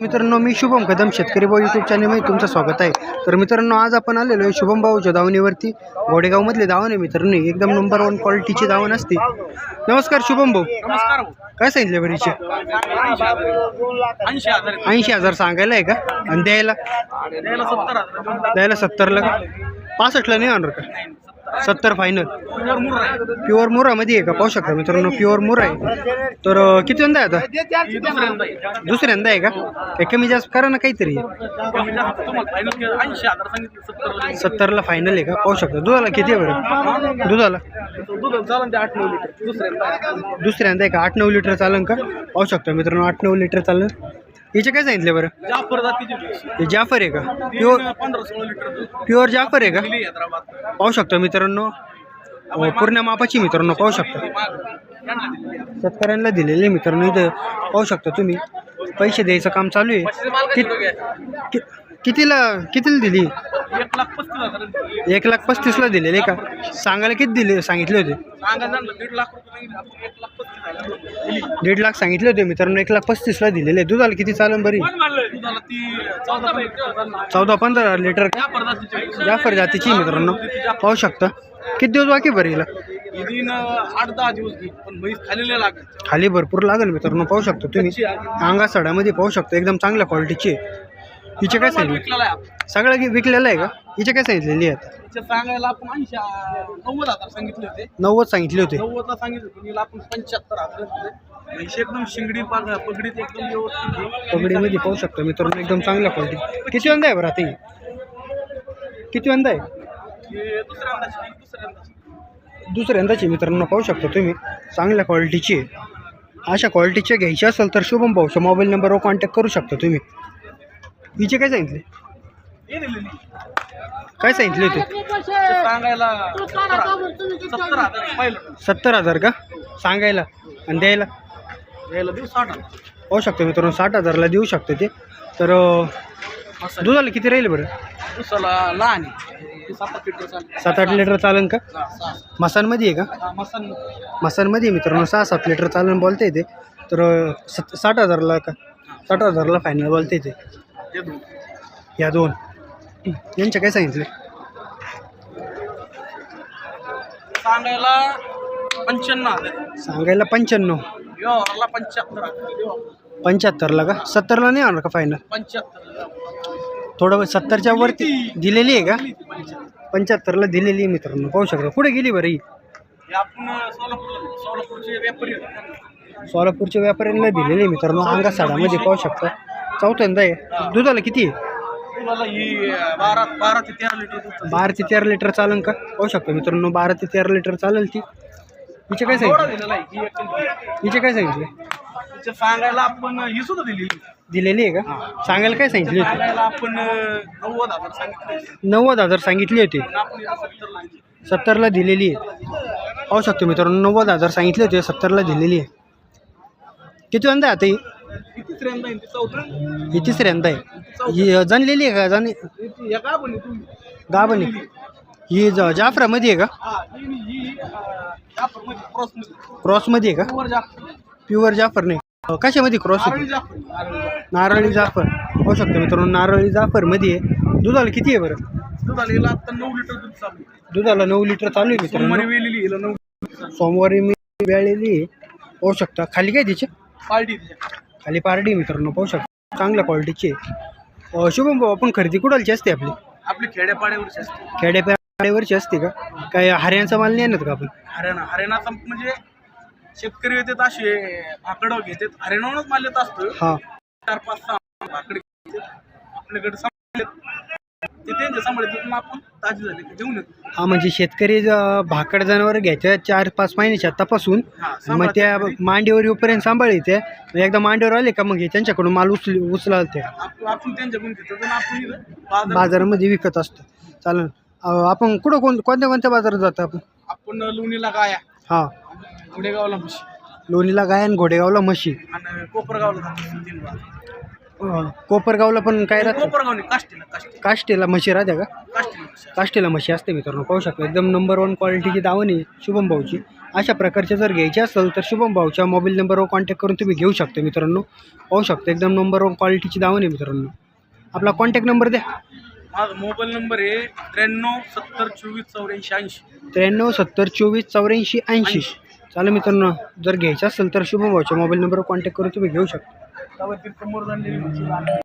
मित्रांनो मी शुभम कदम शेतकरी भाऊ यूट्यूब चॅनलमध्ये तुमचं स्वागत आहे. तर मित्रांनो आज आपण आलेलो आहे शुभम भाऊच्या दावणीवरती. गोडेगावमधले दावण आहे मित्रांनो एकदम नंबर वन क्वालिटीची दावण असते. नमस्कार शुभम भाऊ. काय सांगितले बरीचे ऐंशी हजार सांगायला आहे का? आणि द्यायला? द्यायला सत्तर हजार. द्यायला सत्तरला का? पासष्टला नाही आणणार का? सत्तर फायनल प्युअर मुर्रा आहे. मुरामध्ये आहे का? पाहू शकता मित्रांनो प्युअर मुरा आहे. तर किती वंदा आहे आता? दुसऱ्यांदा आहे. का? काही कमी जास्त करा ना काहीतरी. सत्तर सत्तरला फायनल आहे का? पाहू शकता. दुधाला किती आहे बरं? दुधाला? दुसऱ्यांदा आहे का? आठ नऊ लिटर चालन का? पाहू शकता मित्रांनो आठ नऊ लिटर चालन. याचे काय सांगितले बरं? जाफर जातीची हे जाफर आहे का? प्युअर तीन पंधरा सोळा लिटर दूध. प्युअर जाफर आहे का? दिली हैदराबाद पाहू शकता मित्रांनो. अं, पूर्ण मापाची मित्रांनो पाहू शकता. शेतकऱ्यांना दिलेले मित्रांनो इथं पाहू शकता तुम्ही. पैसे द्यायचं काम चालू आहे. कि- कितीला कितीला दिली? एक लाख पस्तीस हजार एक लाख पस्तीसला दिलेले का? सांगायला किती दिले सांगितले होते? झालं दीड लाख रुपये सांगितले आपण एक लाख पस्तीस हजार दिली दीड लाख सांगितले होते मित्रांनो एक लाख पस्तीसला दिलेले दुधाला किती चालन बरी? दुधाला ती चौदा पंधरा चौदा पंधरा लिटर जातीची जाफर जातीची मित्रांनो. पाहू शकता. किती दिवस बाकी बरं हिला? दिन आठ दहा दिवस घेईल पण म्हैस खालीला लागेल. खाली भरपूर लागेल मित्रांनो पाहू शकता तुम्ही. अंगा सडामध्ये पाहू शकता एकदम चांगल्या क्वालिटीची हिचे काय सांगितले विकलेला आहे आपण. सगळं विकलेलं आहे का? हिचे काय सांगितलेली आहे आता? तिचे सांगायला आपण ऐंशी नव्वद हजार सांगितले होते. नव्वद सांगितले होते. नव्वदला सांगितलं पण हिला आपण पंच्याहत्तर हजार दिले. म्हैस एकदम शिंगडी पाग पगडीत एकदम व्यवस्थित आहे. पगडीमध्ये पाहू शकता मित्रांनो एकदम चांगल्या क्वालिटी किती वंदा आहे बरं आता ही? किती वंदा आहे? हे दुसऱ्यांदा दुसऱ्यांदा दुसऱ्यांदाची मित्रांनो पाहू शकता तुम्ही. चांगल्या क्वालिटीची आहे. अशा क्वालिटीचे घ्यायचे असेल तर शुभम भाऊच्या मोबाईल नंबरवर कॉन्टॅक्ट करू शकता तुम्ही. हिचे काय सांगितले? काय सांगितले होते? सत्तर हजार. का? सांगायला. आणि द्यायला? पाहू शकतो मित्रांनो साठ हजारला देऊ शकतो ते. तर दुधाला किती राहील बरं? लहान सात आठ लिटर चालन का. मसानमध्ये आहे का? मसानमध्ये आहे मित्रांनो सहा सात लिटर चालन बोलता येते. तर सत साठ हजारला का? साठ हजारला फायनल बोलता येते. या दोन. यांचे काय सांगितले? सांगायला पंच्याण्णव सांगायला पंच्याण्णव. व्यवहाराला पंच्याहत्तर. पंच्याहत्तरला का? सत्तरला नाही आणणार का फायनल पंच्याहत्तर थोडं सत्तरच्या वरती दिलेली आहे का? पंच्याहत्तर. पंच्याहत्तरला दिलेली आहे मित्रांनो. पाहू शकता. कुठे गेली बरं ही? हे आपण सोलापूर सोलापूरचे व्यापारी. सोलापूरच्या व्यापाऱ्यांना दिलेली आहे मित्रांनो. अंगा साडामध्ये पाहू शकता. चौथ्यांदा आहे. दुधाला किती आहे? तुम्हाला ही बारा बारा ते तेरा लिटर दूध चालतं. बारा ते तेरा लिटर चालन का? पाहू शकता मित्रांनो बारा ते तेरा लिटर चालेल ती. हिचे काय सांगितले? दिलेला आहे ही एक दिली. हिचे काय सांगितले? तिचे सांगायला आपण ही सुद्धा दिली दिलेली आहे का? सांगायला काय सांगितली होती? सांगायला आपण नव्वद हजार सांगितले नव्वद हजार सांगितली होती. आपण सत्तरला दिलेली आहे. पाहू शकतो मित्रांनो नव्वद हजार सांगितले होते सत्तरला दिलेली आहे. किती आहे? आता ही तिसऱ्यांदा आहे, ती ही तिसऱ्यांदा आहे. ही जनलेली आहे का? जाण या का पण तुम्ही. गाबनी ही ज जाफरामध्ये आहे का? हा ही ही अं, जाफरमध्ये क्रॉसमध्ये. क्रॉसमध्ये आहे का? वर जाफर. प्युअर जाफर नाही. अं, कशामध्ये क्रॉस नारळी जाफर. नारळी नारळी जाफर. पाहू शकतो मित्रांनो नारळी जाफरमध्ये आहे. दुधाला किती आहे बरं? दूध आलेलं आता नऊ लिटर दूध चालू आहे. दुधाला नऊ लिटर चालू आहे सोमवारी मित्रांनो वेलेली हिला नऊ सोमवारी मी वेळेली आहे. पाहू शकता. खाली काय तिचे? पार्टी खाली पारडी मित्रांनो पाहू शकता. चांगल्या क्वालिटीची आहे. शुभम भाऊ आपण खरेदी कुडालची असते आपली? आपली खेड्यापाड्यावरची असते. खेड्यापाड्यावरची असते का? काय हरियाणचा माल नाही आणत का आपण? हरियाणा हरियाणाचा म्हणजे शेतकरी येतात असे भाकडं घेतात. हरियाणावरच माल येत असतो हां. चार पाच सहा भाकडे घेतात. आपल्याकडे ते त्यांच्या सांभाळतात आपण ताजी झाली. की घेऊन येतो. हा म्हणजे शेतकरी ज- भाकड जनावर घ्यायच्या चार पाच महिन्याच्या आतापासून हा मग त्या मांडीवर येऊपर्यंत सांभाळते. मग एकदा मांडीवर आले का मग हे त्यांच्याकडून माल उचल उचलाल ते आप- आपण त्यांच्याकडून घेतो. आणि आपण इथं बाजार बाजारामध्ये विकत असतो. चालेल. अं, आपण कुठं कोण कोणत्या कोणत्या बाजारात जातो आपण? आपण लोणीला गाया. हां. गुडेगावला म्हशी. लोणीला गाय आणि घोडेगावला म्हशी. आणि कोपरगावला जातो. तीन बाजार अं, कोपरगावला पण काय राहतं? कोपरगाव नाही काष्टीला काष्टी. काष्टीला म्हशी राहत्या का? काष्टीला म्हशी. काष्टीला म्हशी असते मित्रांनो पाहू शकता. एकदम नंबर वन क्वालिटीची दावण आहे शुभम भाऊची. अशा प्रकारचे जर घ्यायचे असेल तर शुभम भाऊच्या मोबाईल नंबरवर कॉन्टॅक्ट करून तुम्ही घेऊ शकता मित्रांनो. पाहू शकता एकदम नंबर वन क्वालिटीची दावण आहे मित्रांनो. आपला कॉन्टॅक्ट नंबर द्या. माझा मोबाईल नंबर आहे त्र्याण्णव सत्तर चोवीस चौऱ्याऐंशी ऐंशी. त्र्याण्णव सत्तर चोवीस चौऱ्याऐंशी ऐंशी. चालेल मित्रांनो जर घ्यायचं असेल तर शुभम भाऊच्या मोबाईल नंबरवर कॉन्टॅक्ट करून तुम्ही घेऊ शकता. त्यावर ती मोर झालेली